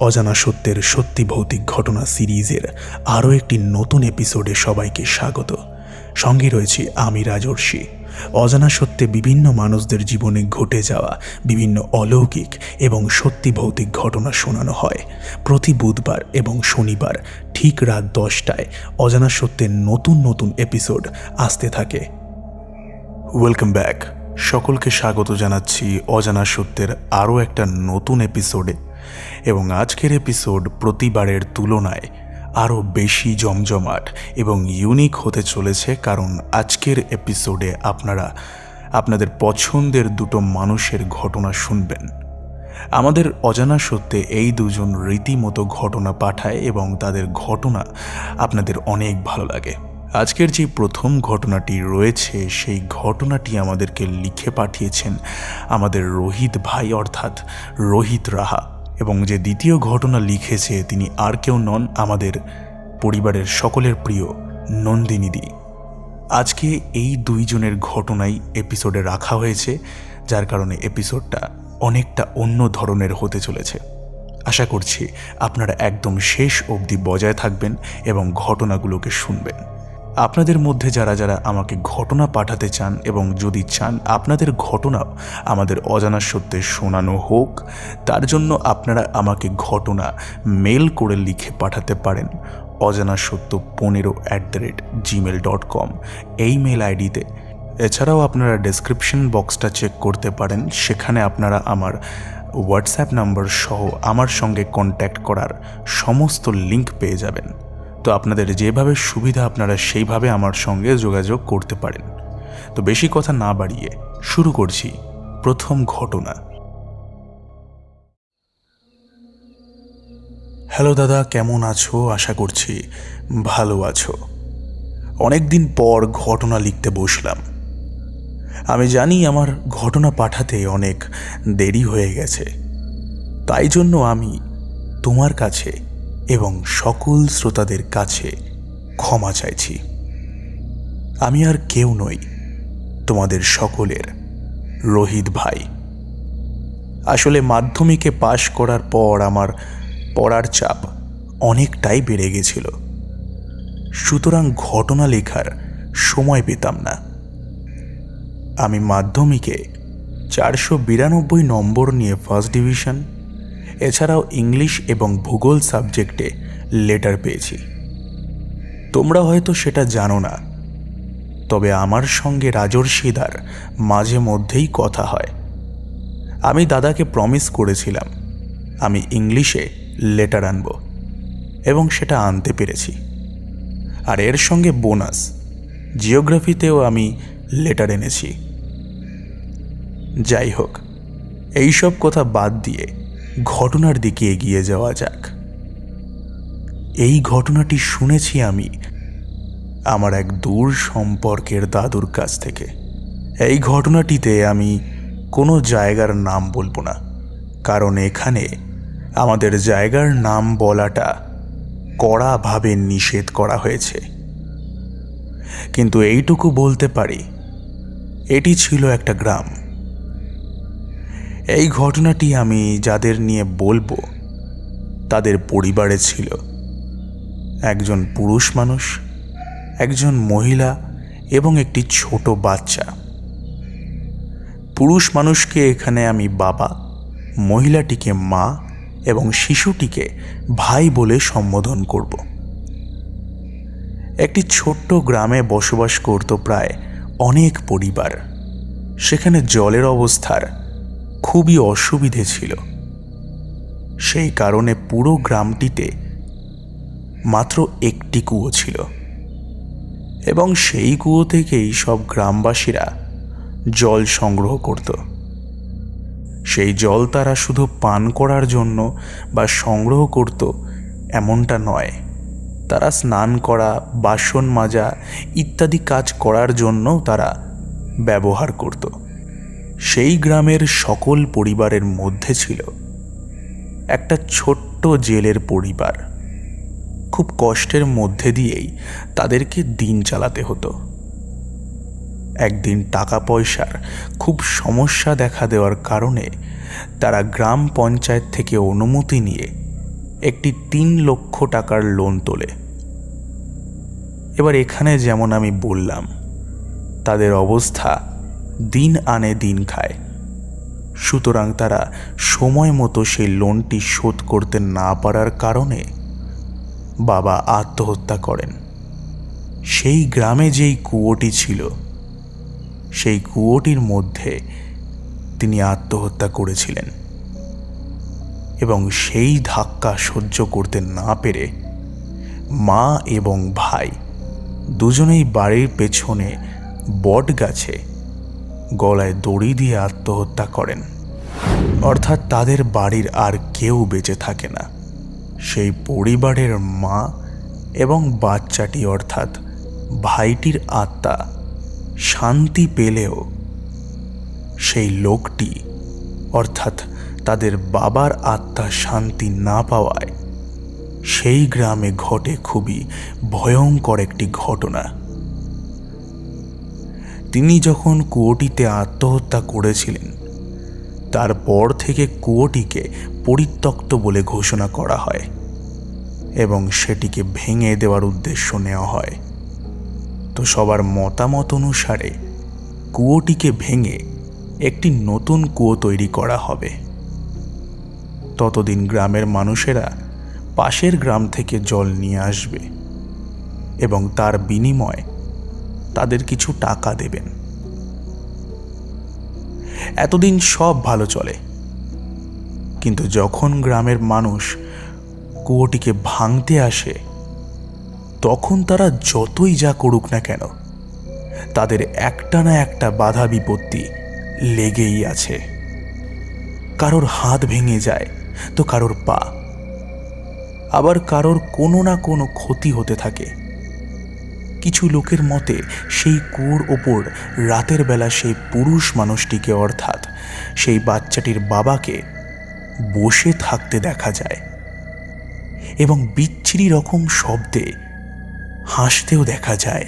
অজানা সত্যের সত্যি ভৌতিক ঘটনা সিরিজের আরও একটি নতুন এপিসোডে সবাইকে স্বাগত। সঙ্গে রয়েছে আমি রাজর্ষি। অজানা সত্যে বিভিন্ন মানুষদের জীবনে ঘটে যাওয়া বিভিন্ন অলৌকিক এবং সত্যি ভৌতিক ঘটনা শোনানো হয়। প্রতি বুধবার এবং শনিবার ঠিক রাত দশটায় অজানা সত্যের নতুন নতুন এপিসোড আসতে থাকে। Welcome back. সকলকে স্বাগত জানাচ্ছি অজানা সত্যের আরও একটা নতুন এপিসোডে। এবং আজকের এপিসোড প্রতিবারের তুলনায় আরও বেশি জমজমাট এবং ইউনিক হতে চলেছে কারণ আজকের এপিসোডে আপনারা আপনাদের পছন্দের দুটো মানুষের ঘটনা শুনবেন। আমাদের অজানা সত্যে এই দুজন রীতিমতো ঘটনা পাঠায় এবং তাদের ঘটনা আপনাদের অনেক ভালো লাগে। আজকের যে প্রথম ঘটনাটি রয়েছে, সেই ঘটনাটি আমাদেরকে লিখে পাঠিয়েছেন আমাদের রোহিত ভাই, অর্থাৎ রোহিত রাহা। এবং যে দ্বিতীয় ঘটনা লিখেছে তিনি আর কেউ নন আমাদের পরিবারের সকলের প্রিয় নন্দিনীদি। আজকে এই দুইজনের ঘটনাই এপিসোডে রাখা হয়েছে, যার কারণে এপিসোডটা অনেকটা অন্য ধরনের হতে চলেছে। আশা করছি আপনারা একদম শেষ অবধি বজায় থাকবেন এবং ঘটনাগুলোকে শুনবেন। আপনাদের মধ্যে যারা যারা আমাকে ঘটনা পাঠাতে চান এবং যদি চান আপনাদের ঘটনা আমাদের অজানা সত্যে শোনানো হোক, তার জন্য আপনারা আমাকে ঘটনা মেল করে লিখে পাঠাতে পারেন। অজানা সত্য পনেরো at the rate Gmail dot com এই মেল আইডিতে। এছাড়াও আপনারা ডেসক্রিপশন বক্সটা চেক করতে পারেন। সেখানে আপনারা আমার হোয়াটসঅ্যাপ নাম্বার সহ আমার সঙ্গে কন্ট্যাক্ট করার সমস্ত লিংক পেয়ে যাবেন। তো আপনাদের যেভাবে সুবিধা আপনারা সেইভাবে আমার সঙ্গে যোগাযোগ করতে পারেন। তো বেশি কথা না বাড়িয়ে শুরু করছি প্রথম ঘটনা। হ্যালো দাদা, কেমন আছো? আশা করছি ভালো আছো। অনেক দিন পর ঘটনা লিখতে বসলাম। আমি জানি আমার ঘটনা পাঠাতে অনেক দেরি হয়ে গেছে। তাই জন্য আমি তোমার কাছে এবং সকল শ্রোতাদের কাছে ক্ষমা চাইছি। আমি আর কেউ নই, তোমাদের সকলের রোহিত ভাই। আসলে মাধ্যমিকে পাশ করার পর আমার পড়ার চাপ অনেকটাই বেড়ে গেছিল। সুতরাং ঘটনা লেখার সময় পেতাম না। আমি মাধ্যমিকে চারশো বিরানব্বই নম্বর নিয়ে ফার্স্ট ডিভিশন এছাড়াও ইংলিশ এবং ভূগোল সাবজেক্টে লেটার পেয়েছি। তোমরা হয়তো সেটা জানো না, তবে আমার সঙ্গে রাজর্ষিদার মাঝে মধ্যেই কথা হয়। আমি দাদাকে প্রমিস করেছিলাম, আমি ইংলিশে লেটার আনব এবং সেটা আনতে পেরেছি। আর এর সঙ্গে বোনাস, জিওগ্রাফিতেও আমি লেটার এনেছি। যাই হোক, এইসব কথা বাদ দিয়ে ঘটনার দিকে এগিয়ে যাওয়া যাক। এই ঘটনাটি শুনেছি আমি আমার এক দূর সম্পর্কের দাদুর কাছ থেকে। এই ঘটনাটিতে আমি কোনো জায়গার নাম বলব না, কারণ এখানে আমাদের জায়গার নাম বলাটা কড়াভাবে নিষেধ করা হয়েছে। কিন্তু এইটুকু বলতে পারি, এটি ছিল একটা গ্রাম। এই ঘটনাটি আমি যাদের নিয়ে বলব, তাদের পরিবারে ছিল। একজন পুরুষ মানুষ, একজন মহিলা এবং একটি ছোট বাচ্চা। পুরুষ মানুষকে এখানে আমি বাবা, মহিলাটিকে মা এবং শিশুটিকে ভাই বলে সম্বোধন করব। একটি ছোট্ট গ্রামে বসবাস করত প্রায় অনেক পরিবার। সেখানে জলের অবস্থার খুবই অসুবিধে ছিল। সেই কারণে পুরো গ্রামটিতে মাত্র একটি কুয়ো ছিল। এবং সেই কুয়ো থেকেই সব গ্রামবাসীরা জল সংগ্রহ করত। সেই জল তারা শুধু পান করার জন্য বা সংগ্রহ করত এমনটা নয়। তারা স্নান করা, বাসন মাজা ইত্যাদি কাজ করার জন্য তারা ব্যবহার করত। সেই গ্রামের সকল পরিবারের মধ্যে ছিল একটা ছোট্ট জেলের পরিবার। খুব কষ্টের মধ্যে দিয়েই তাদেরকে দিন চালাতে হতো। একদিন টাকা পয়সার খুব সমস্যা দেখা দেওয়ার কারণে তারা গ্রাম পঞ্চায়েত থেকে অনুমতি নিয়ে একটি তিন লক্ষ টাকার লোন তোলে। এবার এখানে যেমন আমি বললাম, তাদের অবস্থা দিন আনে দিন খায়। সুতরাং তারা সময় মতো সেই লোনটি শোধ করতে না পারার কারণে বাবা আত্মহত্যা করেন। সেই গ্রামে যেই কুয়োটি ছিল, সেই কুয়োটির মধ্যে তিনি আত্মহত্যা করেছিলেন এবং সেই ধাক্কা সহ্য করতে না পেরে মা এবং ভাই দুজনেই বাড়ির পেছনে বট গাছে গলায় দড়ি দিয়ে আত্মহত্যা করেন। অর্থাৎ তাদের বাড়ির আর কেউ বেঁচে থাকে না। সেই পরিবারের মা এবং বাচ্চাটি অর্থাৎ ভাইটির আত্মা শান্তি পেলেও সেই লোকটি অর্থাৎ তাদের বাবার আত্মা শান্তি না পাওয়ায় সেই গ্রামে ঘটে খুবই ভয়ঙ্কর একটি ঘটনা। তিনি যখন কুয়োটিতে আত্মহত্যা করেছিলেন, তারপর থেকে কুয়োটিকে পরিত্যক্ত বলে ঘোষণা করা হয় এবং সেটিকে ভেঙে দেওয়ার উদ্দেশ্য নেওয়া হয়। তো সবার মতামত অনুসারে কুয়োটিকে ভেঙে একটি নতুন কুয়ো তৈরি করা হবে। ততদিন গ্রামের মানুষেরা পাশের গ্রাম থেকে জল নিয়ে আসবে এবং তার বিনিময়ে তাদের কিছু টাকা দেবেন। এতদিন সব ভালো চলে। কিন্তু যখন গ্রামের মানুষ কুয়োটিকে ভাঙতে আসে, তখন তারা যতই যা করুক না কেন, তাদের একটা না একটা বাধা বিপত্তি লেগেই আছে। কারোর হাত ভেঙে যায় তো কারোর পা। আবার কারোর কোনো না কোনো ক্ষতি হতে থাকে। কিছু লোকের মতে, সেই কুয়োর ওপর রাতের বেলা সেই পুরুষ মানুষটিকে অর্থাৎ সেই বাচ্চাটির বাবাকে বসে থাকতে দেখা যায় এবং বিচ্ছিরি রকম শব্দে হাসতেও দেখা যায়।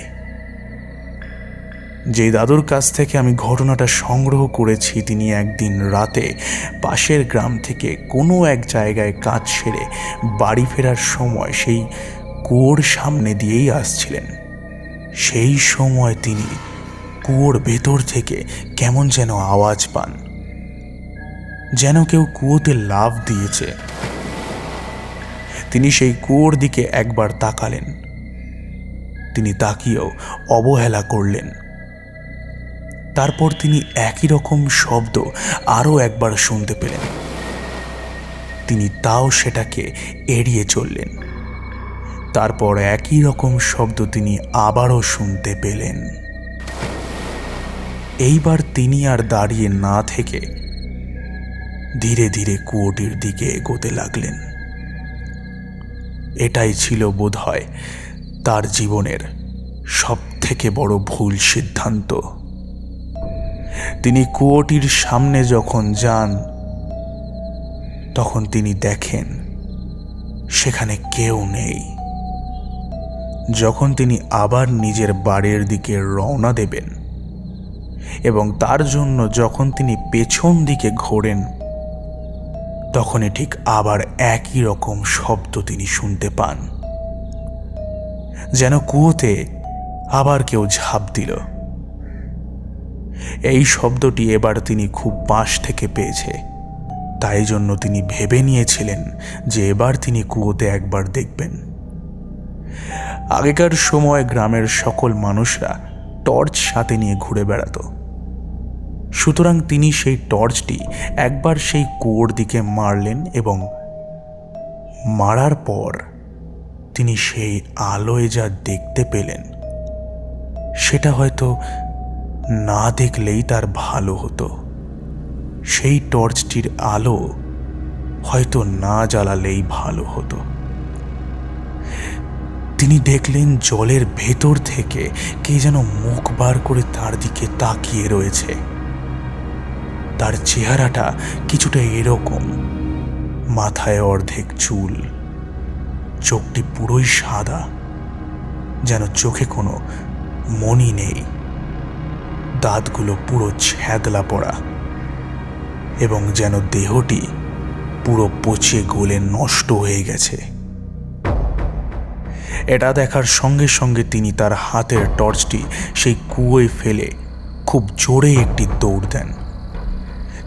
যে দাদুর কাছ থেকে আমি ঘটনাটা সংগ্রহ করেছি, তিনি একদিন রাতে পাশের গ্রাম থেকে কোনো এক জায়গায় কাজ সেরে বাড়ি ফেরার সময় সেই কুয়োর সামনে দিয়েই আসছিলেন। সেই সময় তিনি কুয়োর ভেতর থেকে কেমন যেন আওয়াজ পান, যেন কেউ কুয়োতে লাভ দিয়েছে। তিনি সেই কুয়োর দিকে একবার তাকালেন। তিনি তাকিয়েও অবহেলা করলেন। তারপর তিনি একই রকম শব্দ আরও একবার শুনতে পেলেন। তিনি তাও সেটাকে এড়িয়ে চললেন। তারপর একই রকম শব্দ তিনি আবারও শুনতে পেলেন। এইবার তিনি আর দাঁড়িয়ে না থেকে ধীরে ধীরে কুয়োটির দিকে এগোতে লাগলেন। এটাই ছিল বোধহয় তার জীবনের সব থেকে বড় ভুল সিদ্ধান্ত। তিনি কুয়োটির সামনে যখন যান, তখন তিনি দেখেন সেখানে কেউ নেই। যখন তিনি আবার নিজের বাড়ির দিকে রওনা দেবেন এবং তার জন্য যখন তিনি পেছন দিকে ঘোরেন, তখনই ঠিক আবার একই রকম শব্দ তিনি শুনতে পান, যেন কুয়োতে আবার কেউ ঝাঁপ দিল। এই শব্দটি এবার তিনি খুব পাশ থেকে পেয়েছে, তাই জন্য তিনি ভেবে নিয়েছিলেন যে এবার তিনি কুয়োতে একবার দেখবেন। আগেকার সময় গ্রামের সকল মানুষরা টর্চ সাথে নিয়ে ঘুরে বেড়াতো। সুতরাং তিনি সেই টর্চটি একবার সেই কুয়োর দিকে মারলেন এবং মারার পর তিনি সেই আলোয় যা দেখতে পেলেন, সেটা হয়তো না দেখলেই তার ভালো হতো। সেই টর্চটির আলো হয়তো না জ্বালালেই ভালো হতো। তিনি দেখলেন জলের ভেতর থেকে কে যেন মুখ বার করে তার দিকে তাকিয়ে রয়েছে। তার চেহারাটা কিছুটা এরকম, মাথায় অর্ধেক চুল, চোখটি পুরোই সাদা, যেন চোখে কোনো মনি নেই। দাঁতগুলো পুরো ছ্যাদলা পড়া এবং যেন দেহটি পুরো পচে গলে নষ্ট হয়ে গেছে। এটা দেখার সঙ্গে সঙ্গে তিনি তার হাতের টর্চটি সেই কুয়োয় ফেলে খুব জোরে একটি দৌড় দেন।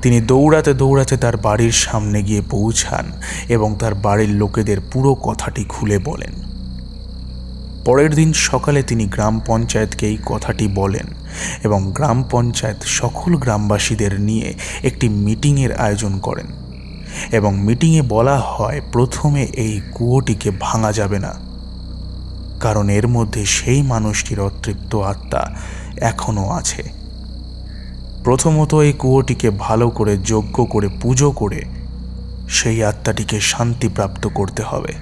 তিনি দৌড়াতে দৌড়াতে তার বাড়ির সামনে গিয়ে পৌঁছান এবং তার বাড়ির লোকেদের পুরো কথাটি খুলে বলেন। পরের দিন সকালে তিনি গ্রাম পঞ্চায়েতকে এই কথাটি বলেন এবং গ্রাম পঞ্চায়েত সকল গ্রামবাসীদের নিয়ে একটি মিটিংয়ের আয়োজন করেন এবং মিটিংয়ে বলা হয়, প্রথমে এই কুয়োটিকে ভাঙা যাবে না কারণ এর মধ্যে সেই মানুষটির অতৃপ্ত আত্মা এখনও আছে। প্রথমত এই কুয়োটিকে ভালো করে যজ্ঞ করে, পুজো করে সেই আত্মাটিকে শান্তিপ্রাপ্ত করতে হবে।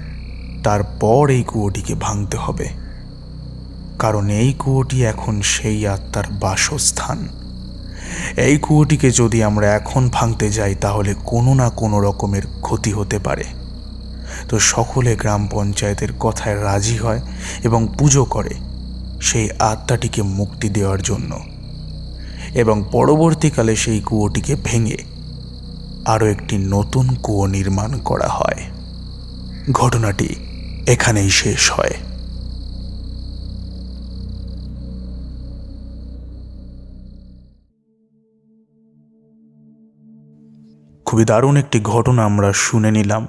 তারপর এই কুয়োটিকে ভাঙতে হবে। কারণ এই কুয়োটি এখন সেই আত্মার বাসস্থান। এই কুয়োটিকে যদি আমরা এখন ভাঙতে যাই, তাহলে কোনো না কোনো রকমের ক্ষতি হতে পারে। তো সকলে গ্রাম পঞ্চায়েতের কথায় রাজি হয় এবং পুজো করে সেই আত্মাটিকে মুক্তি দেওয়ার জন্য। এবং পরবর্তীকালে সেই কুয়োটিকে ভেঙে আরও একটি নতুন কুয়ো নির্মাণ করা হয়। ঘটনাটি এখানেই শেষ হয়। খুবই দারুণ একটি ঘটনা আমরা শুনে নিলাম।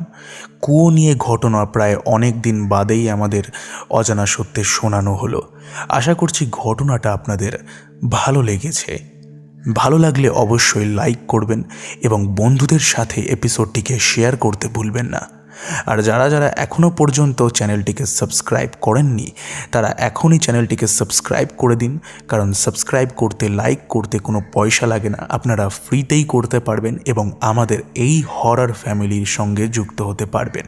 কুয়ো নিয়ে ঘটনা প্রায় অনেক দিন বাদেই আমাদের অজানা সত্যে শোনানো হলো। আশা করছি ঘটনাটা আপনাদের ভালো লেগেছে। ভালো লাগলে অবশ্যই লাইক করবেন এবং বন্ধুদের সাথে এপিসোডটিকে শেয়ার করতে ভুলবেন না। আর যারা যারা এখনও পর্যন্ত চ্যানেলটিকে সাবস্ক্রাইব করেননি, তারা এখনই চ্যানেলটিকে সাবস্ক্রাইব করে দিন। কারণ সাবস্ক্রাইব করতে, লাইক করতে কোনো পয়সা লাগে না। আপনারা ফ্রিতেই করতে পারবেন এবং আমাদের এই হরার ফ্যামিলির সঙ্গে যুক্ত হতে পারবেন।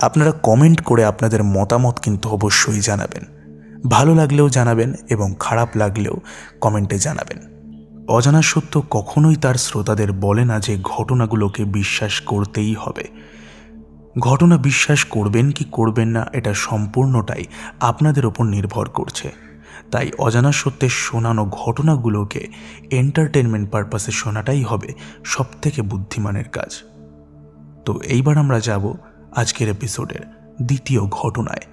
আপনারা কমেন্ট করে আপনাদের মতামত কিন্তু অবশ্যই জানাবেন। ভালো লাগলেও জানাবেন এবং খারাপ লাগলেও কমেন্টে জানাবেন। অজানা সত্য কখনোই তার শ্রোতাদের বলে না যে ঘটনাগুলোকে বিশ্বাস করতেই হবে। ঘটনা বিশ্বাস করবেন কি করবেন না, এটা সম্পূর্ণটাই আপনাদের ওপর নির্ভর করছে। তাই অজানা সত্যের শোনানো ঘটনাগুলোকে এন্টারটেনমেন্ট পারপাসে শোনাটাই হবে সব থেকে বুদ্ধিমানের কাজ। তো এইবার আমরা যাব আজকের এপিসোডের দ্বিতীয় ঘটনায়,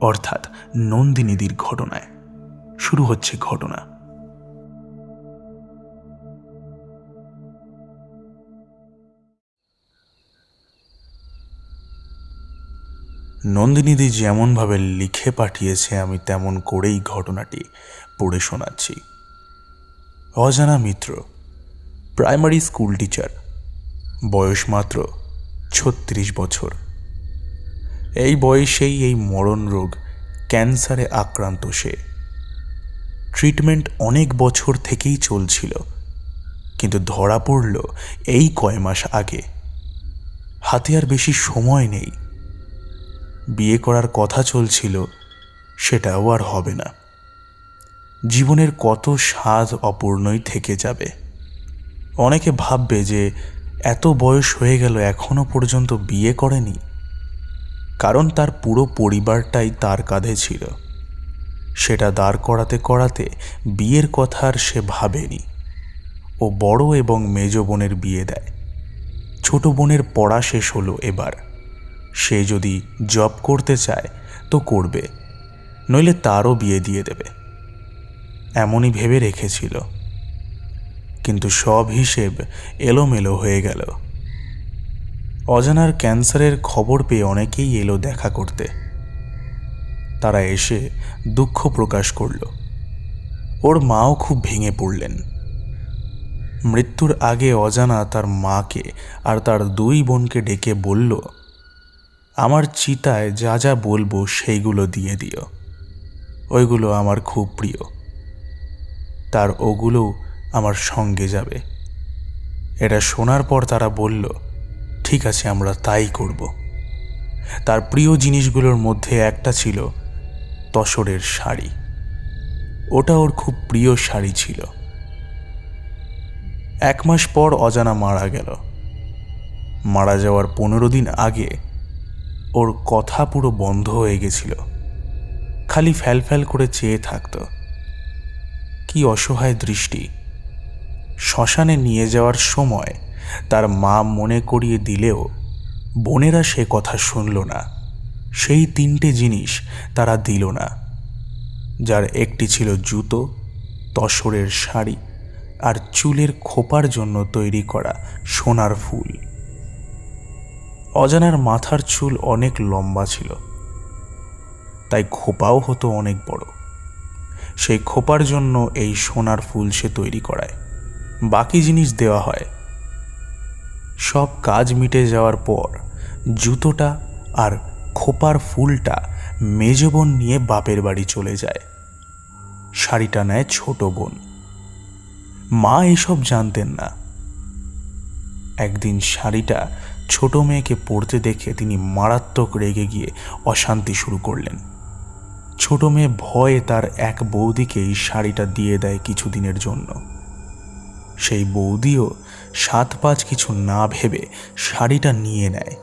অর্থাৎ নন্দিনীদির ঘটনায়। শুরু হচ্ছে ঘটনা। নন্দিনীদি যেমনভাবে লিখে পাঠিয়েছে, আমি তেমন করেই ঘটনাটি পড়ে শোনাচ্ছি। অজানা মিত্র, প্রাইমারি স্কুল টিচার, বয়স মাত্র ছত্রিশ বছর। এই বয়সেই এই মরণ রোগ ক্যান্সারে আক্রান্ত সে। ট্রিটমেন্ট অনেক বছর থেকেই চলছিল, কিন্তু ধরা পড়ল এই কয় মাস আগে। হাতে আর বেশি সময় নেই। বিয়ে করার কথা চলছিল, সেটাও আর হবে না। জীবনের কত স্বাদ অপূর্ণই থেকে যাবে। অনেকে ভাববে যে এত বয়স হয়ে গেল, এখনও পর্যন্ত বিয়ে করেনি। কারণ তার পুরো পরিবারটাই তার কাঁধে ছিল। সেটা দাঁড় করাতে করাতে বিয়ের কথা আর সে ভাবেনি। ও বড় এবং মেজ বোনের বিয়ে দেয়। ছোট বোনের পড়া শেষ হলো এবার। সে যদি জব করতে চায়, তো করবে, নইলে তারও বিয়ে দিয়ে দেবে। এমনই ভেবে রেখেছিল। কিন্তু সব হিসেব এলোমেলো হয়ে গেল। অজানার ক্যান্সারের খবর পেয়ে অনেকেই এলো দেখা করতে। তারা এসে দুঃখ প্রকাশ করল। ওর মাও খুব ভেঙে পড়লেন। মৃত্যুর আগে অজানা তার মাকে আর তার দুই বোনকে ডেকে বলল আমার চিতায় যা যা বলব সেইগুলো দিয়ে দিও। ওইগুলো আমার খুব প্রিয়। তার ওগুলোও আমার সঙ্গে যাবে। এটা শোনার পর তারা বলল, ঠিক আছে, আমরা তাই করব। তার প্রিয় জিনিসগুলোর মধ্যে একটা ছিল তসরের শাড়ি। ওটা ওর খুব প্রিয় শাড়ি ছিল। এক মাস পর অজানা মারা গেল। মারা যাওয়ার পনেরো দিন আগে ওর কথা পুরো বন্ধ হয়ে গেছিল। খালি ফ্যাল ফ্যাল করে চেয়ে থাকত। কি অসহায় দৃষ্টি। শ্মশানে নিয়ে যাওয়ার সময় তার মা মনে করিয়ে দিলেও বোনেরা সে কথা শুনল না। সেই তিনটে জিনিস তারা দিল না। যার একটি ছিল জুতো, তসরের শাড়ি আর চুলের খোপার জন্য তৈরি করা সোনার ফুল। অজানার মাথার চুল অনেক লম্বা ছিল। তাই খোপাও হতো অনেক বড়। সেই খোপার জন্য এই সোনার ফুল সে তৈরি করায়। বাকি জিনিস দেওয়া হয়। সব কাজ মিটে যাওয়ার পর জুতোটা আর খোপার ফুলটা মেজ বোন নিয়ে বাপের বাড়ি চলে যায়। শাড়িটা নেয় ছোট বোন। মা এসব জানতেন না। একদিন শাড়িটা ছোট মেয়েকে পড়তে দেখে তিনি মারাত্মক রেগে গিয়ে অশান্তি শুরু করলেন। ছোট মেয়ে ভয়ে তার এক বৌদিকেই শাড়িটা দিয়ে দেয় কিছুদিনের জন্য। সেই বৌদিও সাত পাঁচ কিছু না ভেবে শাড়িটা নিয়ে নেয়।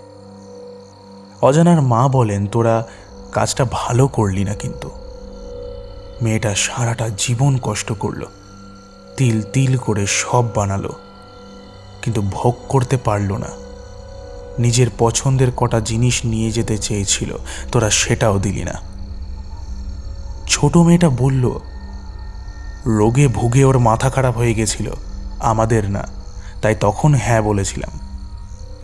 অজানার মা বলেন, তোরা কাজটা ভালো করলি না কিন্তু। মেয়েটা সারাটা জীবন কষ্ট করল। তিল তিল করে সব বানালো। কিন্তু ভোগ করতে পারল না। নিজের পছন্দের কটা জিনিস নিয়ে যেতে চেয়েছিল। তোরা সেটাও দিলি না। ছোট মেয়েটা বলল, রোগে ভুগে ওর মাথা খারাপ হয়ে গেছিল। আমাদের না। তাই তখন হ্যাঁ বলেছিলাম।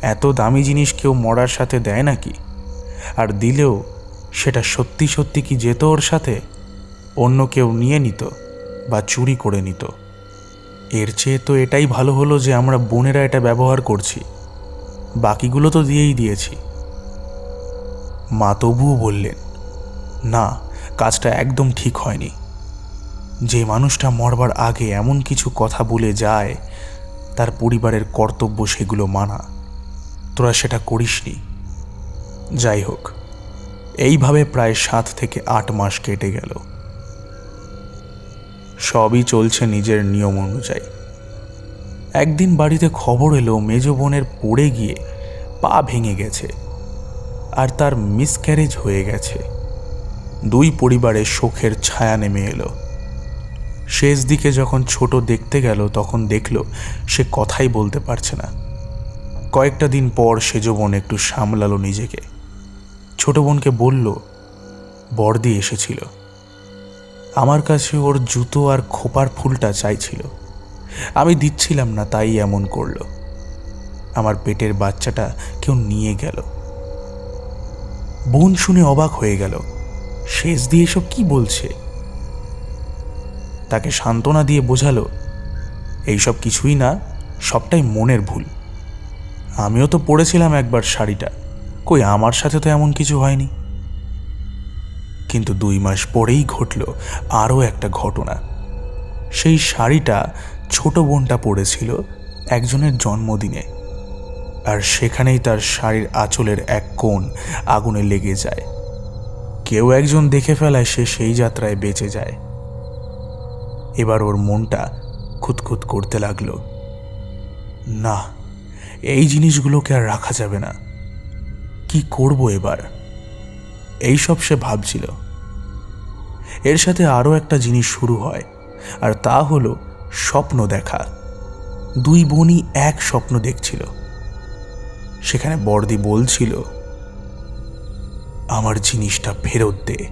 এত দামি জিনিস কেউ মরার সাথে দেয় নাকি? আর দিলেও সেটা সত্যি সত্যি কি যেত ওর সাথে? অন্য কেউ নিয়ে নিত বা চুরি করে নিত। এর চেয়ে তো এটাই ভালো হলো যে আমরা বোনেরা এটা ব্যবহার করছি। বাকিগুলো তো দিয়েই দিয়েছি। মা তবুও বললেন, না, কাজটা একদম ঠিক হয়নি। যে মানুষটা মরবার আগে এমন কিছু কথা বলে যায়, তার পরিবারের কর্তব্য সেগুলো মানা। তোরা সেটা করিসনি। যাই হোক, এইভাবে প্রায় সাত থেকে আট মাস কেটে গেল। সবই চলছে নিজের নিয়ম অনুযায়ী। একদিন বাড়িতে খবর এলো, মেজ বোনের পড়ে গিয়ে পা ভেঙে গেছে আর তার মিসক্যারেজ হয়ে গেছে। দুই পরিবারে শোকের ছায়া নেমে এলো। শেষ দিকে যখন ছোট দেখতে গেল, তখন দেখল সে কথাই বলতে পারছে না। কয়েকটা দিন পর সেজ বোন একটু সামলালো নিজেকে। ছোট বোনকে বলল বর্দি এসেছিল। আমার কাছে ওর জুতো আর খোপার ফুলটা চাইছিল। আমি দিচ্ছিলাম না, তাই এমন করল। আমার পেটের বাচ্চাটা কেউ নিয়ে গেল। বোন শুনে অবাক হয়ে গেল, শেষ দিয়ে এসব কি বলছে? তাকে সান্ত্বনা দিয়ে বোঝালো, এইসব কিছুই না, সবটাই মনের ভুল। আমিও তো পড়েছিলাম একবার শাড়িটা, কই আমার সাথে তো এমন কিছু হয়নি? কিন্তু দুই মাস পরেই ঘটল আরও একটা ঘটনা। সেই শাড়িটা ছোট বোনটা পড়েছিল একজনের জন্মদিনে। আর সেখানেই তার শাড়ির আঁচলের এক কোণ আগুনে লেগে যায়। কেউ একজন দেখে ফেলায় সে সেই যাত্রায় বেঁচে যায়। এবার ওর মনটা খুঁতখুত করতে লাগল। না, এই জিনিসগুলোকে আর রাখা যাবে না। কি করব এবার? এইসব সে ভাবছিল। এর সাথে আরও একটা জিনিস শুরু হয়, আর তা হলো স্বপ্ন দেখা। দুই বোনই এক স্বপ্ন দেখছিল। সেখানে বর্দি বলছিল, আমার জিনিসটা ফেরত দে।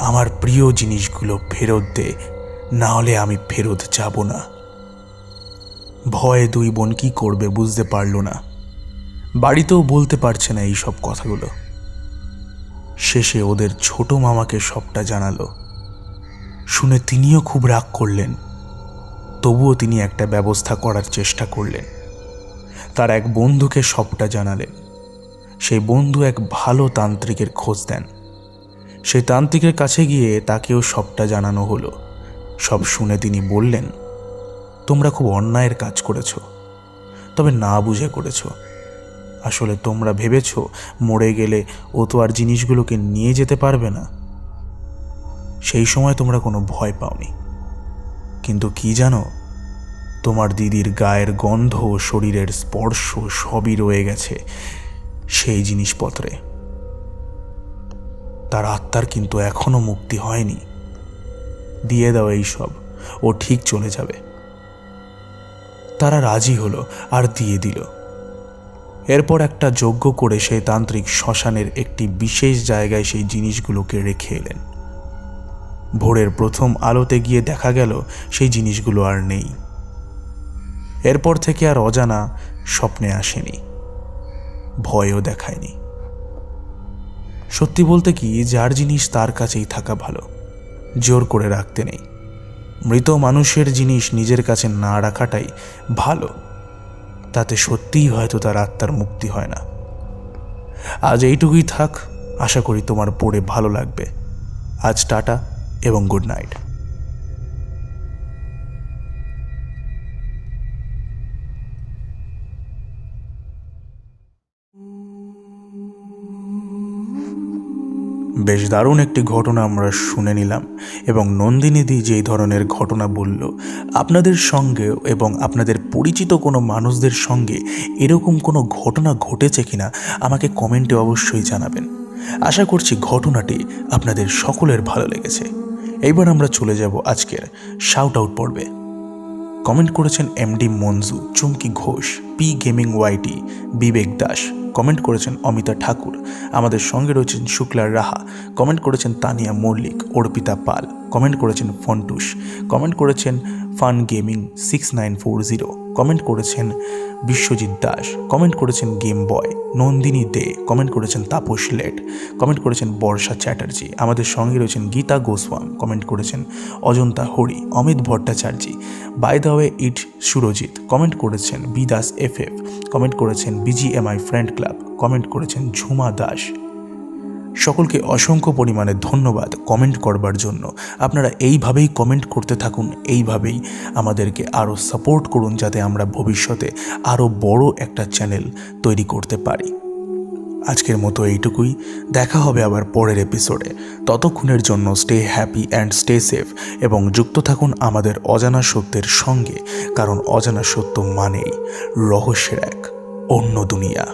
আমার প্রিয় জিনিসগুলো ফেরত দে, না হলে আমি ফেরত যাব না। ভয়ে দুই বোন কি করবে বুঝতে পারল না। বাড়িতেও বলতে পারছে না এই সব কথাগুলো। শেষে ওদের ছোট মামাকে সবটা জানালো। শুনে তিনিও খুব রাগ করলেন। তবুও তিনি একটা ব্যবস্থা করার চেষ্টা করলেন। তার এক বন্ধুকে সবটা জানালেন সেই বন্ধু এক ভালো তান্ত্রিকের খোঁজ দেন। সেই তান্ত্রিকের কাছে গিয়ে তাকেও সবটা জানানো হলো। সব শুনে তিনি বললেন, তোমরা খুব অন্যায়ের কাজ করেছ, তবে না বুঝে করেছ। আসলে তোমরা ভেবেছ, মরে গেলে ও তো আর জিনিসগুলোকে নিয়ে যেতে পারবে না। সেই সময় তোমরা কোনো ভয় পাওনি। কিন্তু কি জানো তোমার দিদির গায়ের গন্ধ শরীরের স্পর্শ সবই রয়ে গেছে সেই জিনিসপত্রে। তার আত্মার কিন্তু এখনও মুক্তি হয়নি। দিয়ে দাও এই সব, ও ঠিক চলে যাবে। তারা রাজি হলো আর দিয়ে দিল। এরপর একটা যজ্ঞ করে সেই তান্ত্রিক শ্মশানের একটি বিশেষ জায়গায় সেই জিনিসগুলোকে রেখে এলেন। ভোরের প্রথম আলোতে গিয়ে দেখা গেল সেই জিনিসগুলো আর নেই। এরপর থেকে আর অজানা স্বপ্নে আসেনি। ভয়ও দেখায়নি। সত্যি বলতে কি, যার জিনিস তার কাছেই থাকা ভালো, জোর করে রাখতে নেই। মৃত মানুষের জিনিস নিজের কাছে না রাখাটাই ভালো, তাতে সত্যিই হয়তো তার আত্মার মুক্তি হয় না। আজ এইটুকুই থাক, আশা করি তোমার পড়ে ভালো লাগবে। আজ টাটা এবং গুড নাইট। বেশ দারুণ একটি ঘটনা আমরা শুনে নিলাম এবং নন্দিনীদি যেই ধরনের ঘটনা বলল, আপনাদের সঙ্গে এবং আপনাদের পরিচিত কোনো মানুষদের সঙ্গে এরকম কোনো ঘটনা ঘটেছে কিনা আমাকে কমেন্টে অবশ্যই জানাবেন। আশা করছি ঘটনাটি আপনাদের সকলের ভালো লেগেছে। এইবার আমরা চলে যাব আজকের শাউট আউট পর্বে। কমেন্ট করেছেন MD Manju Chumki Ghosh, P gaming YT Bibek Das. Comment করেছেন অমিতা ঠাকুর। আমাদের সঙ্গে রয়েছেন শুক্লার রাহা। কমেন্ট করেছেন তানিয়া মল্লিক, অর্পিতা পাল। কমেন্ট করেছেন ফন্টুস কমেন্ট করেছেন fun gaming six nine four zero. Comment করেছেন বিশ্বজিৎ দাস। কমেন্ট করেছেন game boy Nandini De. Comment করেছেন তাপস লেট। কমেন্ট করেছেন বর্ষা চ্যাটার্জি। আমাদের সঙ্গে রয়েছেন গীতা গোস্বাম। কমেন্ট করেছেন Ajanta Hari, Amit Bhattacharya by the way it Surajit. Comment করেছেন বিদাস এফ এফ। কমেন্ট করেছেন বিজিএমআই ফ্রেন্ড ক্লাব। কমেন্ট করেছেন ঝুমা দাস। সকলকে অসংখ্য পরিমাণে ধন্যবাদ কমেন্ট করবার জন্য। আপনারা এইভাবেই কমেন্ট করতে থাকুন, এইভাবেই আমাদেরকে আরও সাপোর্ট করুন যাতে আমরা ভবিষ্যতে আরও বড় একটা চ্যানেল তৈরি করতে পারি। আজকের মতো এইটুকুই। দেখা হবে আবার পরের এপিসোডে। ততক্ষণের জন্য stay happy and stay safe এবং যুক্ত থাকুন আমাদের অজানা সত্যের সঙ্গে, কারণ অজানা সত্য মানেই রহস্যের এক অন্য দুনিয়া।